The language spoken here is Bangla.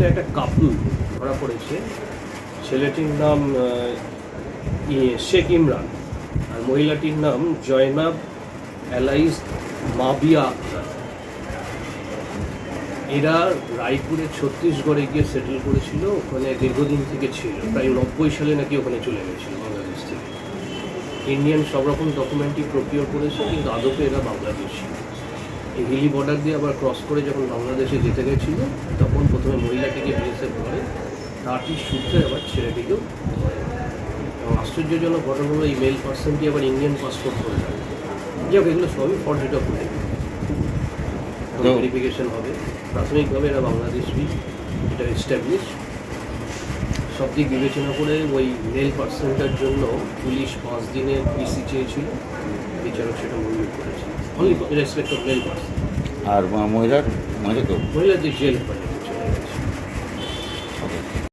এটা একটা কাপল ধরা পড়েছে। ছেলেটির নাম ইয়ে, শেখ ইমরান। আর মহিলাটির নাম জয়নাব অ্যালাইজ মাবিয়া আক্তার। এরা রায়পুরে ছত্তিশগড়ে গিয়ে সেটেল করেছিল ওখানে দীর্ঘদিন থেকে ছিল। প্রায় নব্বই সালে নাকি ওখানে চলে গেছিল বাংলাদেশ থেকে। ইন্ডিয়ান সব রকম ডকুমেন্টই প্রকিওর করেছে কিন্তু আদপে এরা বাংলাদেশি। হিলি বর্ডার দিয়ে আবার ক্রস করে যখন বাংলাদেশে যেতে গেছিল তখন প্রথমে মহিলাটিকে বিএসএফ ধরে তারটি সূত্রে আবার ছেলেটিকেও এবং আশ্চর্যজনক ঘটনা হলো এই মেল পার্সনটি আবার ইন্ডিয়ান পাসপোর্ট করে নেয় যাক এগুলো সবই ডকুমেন্ট তো- ভেরিফিকেশন হবে। প্রাথমিকভাবে এরা বাংলাদেশি এটা এস্টাবলিশ সব দিক বিবেচনা করে ওই মেল পার্সনটার জন্য পুলিশ পাঁচ দিনের পিসি চেয়েছিল। বিচারক সেটা মঞ্জুর করেছে। Only respect of male person আর মহিলার মহিলা তো? মহিলাদের জেল করে